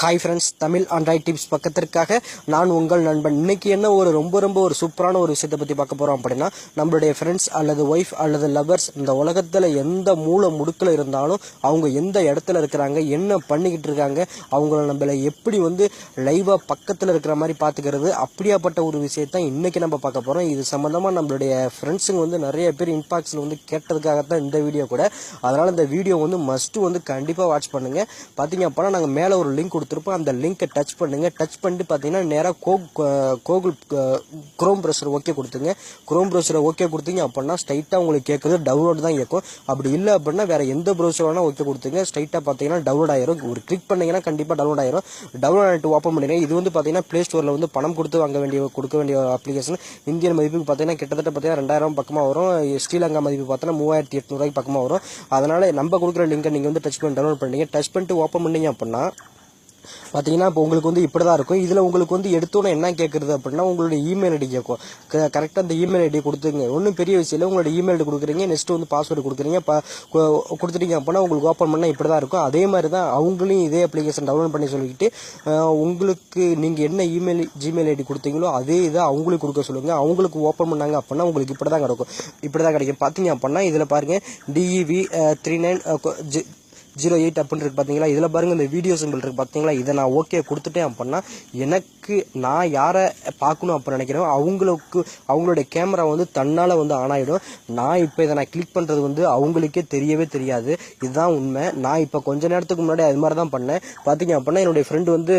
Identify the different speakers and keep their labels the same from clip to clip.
Speaker 1: Hi friends Tamil android tips பக்கத்திற்காக நான் உங்கள் நண்பன். இன்னைக்கு என்ன ஒரு ரொம்ப ரொம்ப ஒரு சூப்பரான ஒரு விஷயத்தை பற்றி பார்க்க போகிறோம் அப்படின்னா நம்மளுடைய ஃப்ரெண்ட்ஸ் அல்லது ஒய்ஃப் அல்லது லவர்ஸ் இந்த உலகத்தில் எந்த மூல முடுக்கில் இருந்தாலும் அவங்க எந்த இடத்துல இருக்கிறாங்க என்ன பண்ணிக்கிட்டு இருக்காங்க அவங்கள நம்மளை எப்படி வந்து லைவாக பக்கத்தில் இருக்கிற மாதிரி பார்த்துக்கிறது அப்படியாப்பட்ட ஒரு விஷயத்தான் இன்றைக்கி நம்ம பார்க்க போகிறோம் இது சம்மந்தமாக நம்மளுடைய ஃப்ரெண்ட்ஸுங்க வந்து நிறைய பேர் இன்பாக்ஸில் வந்து கேட்டதுக்காகத்தான் இந்த வீடியோ கூட. அதனால் இந்த வீடியோ வந்து மஸ்ட்டு வந்து கண்டிப்பாக வாட்ச் பண்ணுங்கள் பார்த்தீங்க அப்படின்னா நாங்கள் மேலே ஒரு லிங்க் கொடுத்துருப்போம். அந்த லிங்கை டச் பண்ணுங்கள் டச் பண்ணிட்டு பார்த்தீங்கன்னா நேராக go google chrome browser okay கொடுத்துங்க. குரோம் ப்ரௌசரை ஓகே கொடுத்தீங்க அப்படின்னா ஸ்ட்ரைட்டாக உங்களுக்கு கேட்குறது டவுன்லோட் தான் கேட்கும் அப்படி இல்லை அப்படின்னா வேறு எந்த ப்ரௌசர் வேணால் ஓகே கொடுத்துங்க. ஸ்ட்ரைட்டாக பார்த்தீங்கன்னா டவுன்லோட் ஆயிரும். ஒரு கிளிக் பண்ணீங்கன்னா கண்டிப்பாக டவுன்லோட் ஆயிரும். டவுன்லோட் ஆகிட்டு ஓப்பன் பண்ணிடுங்க. இது வந்து பார்த்தீங்கன்னா ப்ளே ஸ்டோரில் வந்து பணம் கொடுத்து வாங்க வேண்டிய கொடுக்க வேண்டிய அப்ளிகேஷன் இந்தியன் மதிப்புக்கு பார்த்தீங்கன்னா கிட்டத்தட்ட பார்த்தீங்கன்னா ரெண்டாயிரம் பக்கமாக வரும். ஸ்ரீலங்கா மதிப்பு பார்த்தீங்கன்னா மூவாயிரத்தி எட்நூறுவாய்க்கு பக்கமாக வரும். அதனால் நம்ம கொடுக்குற லிங்கை நீங்கள் வந்து டச் பண்ணி டவுன்லோட் பண்ணீங்க டச் பண்ணிட்டு ஓப்பன் பண்ணீங்க அப்படின்னா பார்த்தீங்கன்னா இப்போ உங்களுக்கு வந்து இப்படி தான் இருக்கும். இதில் உங்களுக்கு வந்து எடுத்தோன்னே என்ன கேட்குறது அப்படின்னா உங்களுடைய இமெயில் ஐடி கேட்கும் கரெக்டாக அந்த இமெயில் ஐடி கொடுத்துங்க ஒன்றும் பெரிய விஷயம் இல்லை. உங்களோட இமெயில் ஐடி கொடுக்குறீங்க. நெக்ஸ்ட் வந்து பாஸ்வேர்டு கொடுக்குறீங்க. இப்போ கொடுத்துட்டீங்க அப்படின்னா உங்களுக்கு ஓப்பன் பண்ணால் இப்படி தான் இருக்கும். அதே மாதிரி தான் அவங்களையும் இதே அப்ளிகேஷன் டவுன்லோட் பண்ணி சொல்லிக்கிட்டு உங்களுக்கு நீங்கள் என்ன இமெயில் ஜிமெயில் ஐடி கொடுத்தீங்களோ அதே இதை அவங்களுக்கு கொடுக்க சொல்லுங்கள் அவங்களுக்கு ஓப்பன் பண்ணாங்க அப்படின்னா உங்களுக்கு இப்படி தான் கிடைக்கும். இப்படி தான் கிடைக்கும். பார்த்தீங்க அப்படின்னா இதில் பாருங்கள் T E V three nine zero eight அப்படின்னு இருக்கு பார்த்தீங்களா இதில் பாருங்கள் இந்த வீடியோ சிம்பிள் இருக்குது பார்த்தீங்களா இதை நான் ஓகே கொடுத்துட்டேன் அப்படின்னா எனக்கு நான் யாரை பார்க்கணும் அப்படின்னு நினைக்கிறேன் அவங்களுக்கு அவங்களுடைய கேமரா வந்து தன்னால் வந்து ஆன் ஆகிடும் நான் இப்போ இதை நான் கிளிக் பண்ணுறது வந்து அவங்களுக்கே தெரியவே தெரியாது. இதுதான் உண்மை. நான் இப்போ கொஞ்ச நேரத்துக்கு முன்னாடி அது மாதிரி தான் பண்ணேன். பார்த்தீங்க அப்படின்னா என்னுடைய ஃப்ரெண்டு வந்து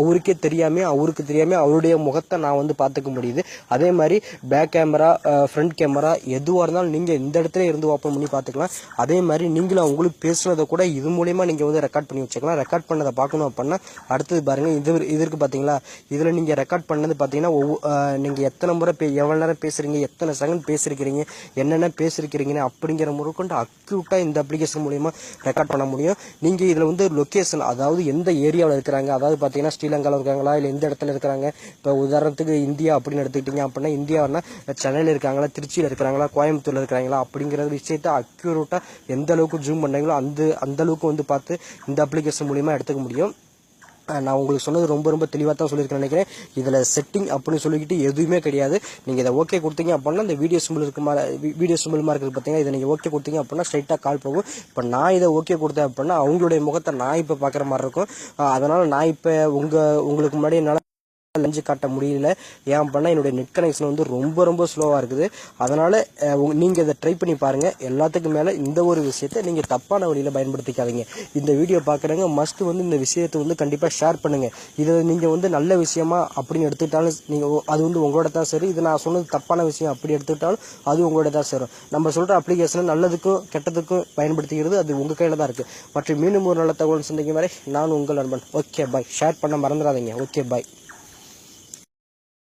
Speaker 1: அவருக்கே தெரியாமல் அவருக்கு தெரியாமல் அவருடைய முகத்தை நான் வந்து பார்த்துக்க முடியுது. அதே மாதிரி பேக் கேமரா ஃப்ரண்ட் கேமரா எதுவாக இருந்தாலும் நீங்கள் இந்த இடத்துல இருந்து ஓப்பன் பண்ணி பார்த்துக்கலாம். அதே மாதிரி நீங்களும் அவங்களுக்கு பேசுனதை கூட இது மூலயமா நீங்கள் வந்து ரெக்கார்ட் பண்ணி வச்சுக்கலாம். ரெக்கார்ட் பண்ணதை பார்க்கணும் அப்படின்னா அடுத்தது பாருங்கள் இது இதற்கு பார்த்தீங்களா இதில் நீங்கள் ரெக்கார்ட் பண்ணது பார்த்தீங்கன்னா ஒவ்வொரு நீங்கள் எத்தனை முறை பே எவ்வளோ நேரம் பேசுறீங்க எத்தனை செகண்ட் பேசியிருக்கிறீங்க என்னென்ன பேசியிருக்கிறீங்கன்னு அப்படிங்கிற முறை கொண்டு அக்யூட்டாக இந்த அப்ளிகேஷன் மூலிமா ரெக்கார்ட் பண்ண முடியும். நீங்கள் இதில் வந்து லொக்கேஷன் அதாவது எந்த ஏரியாவில் இருக்கிறாங்க அதாவது பார்த்தீங்கன்னா ஸ்ரீலங்காவில் இருக்காங்களா இல்லை எந்த இடத்துல இருக்கிறாங்க இப்போ உதாரணத்துக்கு இந்தியா அப்படின்னு எடுத்துக்கிட்டீங்க அப்படின்னா இந்தியானா சென்னையில் இருக்காங்களா திருச்சியில் இருக்கிறாங்களா கோயம்புத்தூரில் இருக்கிறாங்களா அப்படிங்கிற விஷயத்த அக்யூரேட்டாக எந்த அளவுக்கு ஜூம் பண்ணீங்களோ அந்த அந்த அளவுக்கு வந்து பார்த்து இந்த அப்ளிகேஷன் மூலிமா எடுத்துக்க முடியும். நான் உங்களுக்கு சொன்னது ரொம்ப ரொம்ப தெளிவாக தான் சொல்லியிருக்கேன் நினைக்கிறேன். இதில் செட்டிங் அப்படின்னு சொல்லிக்கிட்டு எதுவுமே கிடையாது. நீங்கள் இதை ஓகே கொடுத்தீங்க அப்படின்னா இந்த வீடியோ சிம்பிள் இருக்கு மாதிரி வீடியோ சிம்பிள் மாதிரி இருக்குது பார்த்தீங்கன்னா இதை நீங்கள் ஓகே கொடுத்தீங்க அப்படின்னா ஸ்ட்ரைட்டாக கால் போகும். இப்போ நான் இதை ஓகே கொடுத்தேன் அப்படின்னா அவங்களுடைய முகத்தை நான் இப்போ பார்க்குற மாதிரி இருக்கும். அதனால் நான் இப்போ உங்கள் உங்களுக்கு முன்னாடி என்னால் லஞ்சு காட்ட முடியல. ஏன் பண்ணால் என்னுடைய நெட் கனெக்ஷன் வந்து ரொம்ப ரொம்ப ஸ்லோவாக இருக்குது. அதனால் நீங்கள் இதை ட்ரை பண்ணி பாருங்கள் எல்லாத்துக்கும் மேலே இந்த ஒரு விஷயத்தை நீங்கள் தப்பான வழியில் பயன்படுத்திக்காதீங்க. இந்த வீடியோ பார்க்குறவங்க மஸ்ட் வந்து இந்த விஷயத்தை வந்து கண்டிப்பாக ஷேர் பண்ணுங்கள் இதை நீங்கள் வந்து நல்ல விஷயமா அப்படின்னு எடுத்துக்கிட்டாலும் நீங்கள் அது வந்து உங்களோட தான் சரி இது நான் சொன்னது தப்பான விஷயம் அப்படி எடுத்துக்கிட்டாலும் அது உங்களோட தான் சரி நம்ம சொல்கிற அப்ளிகேஷனை நல்லதுக்கும் கெட்டதுக்கும் பயன்படுத்திக்கிறது அது உங்கள் கையில் தான் இருக்குது மற்றும் மீண்டும் ஒரு நல்ல தகவல் சந்திக்கும் வரை நான் உங்கள் நண்பன் ஓகே பாய் ஷேர் பண்ண மறந்துடாதீங்க. Okay bye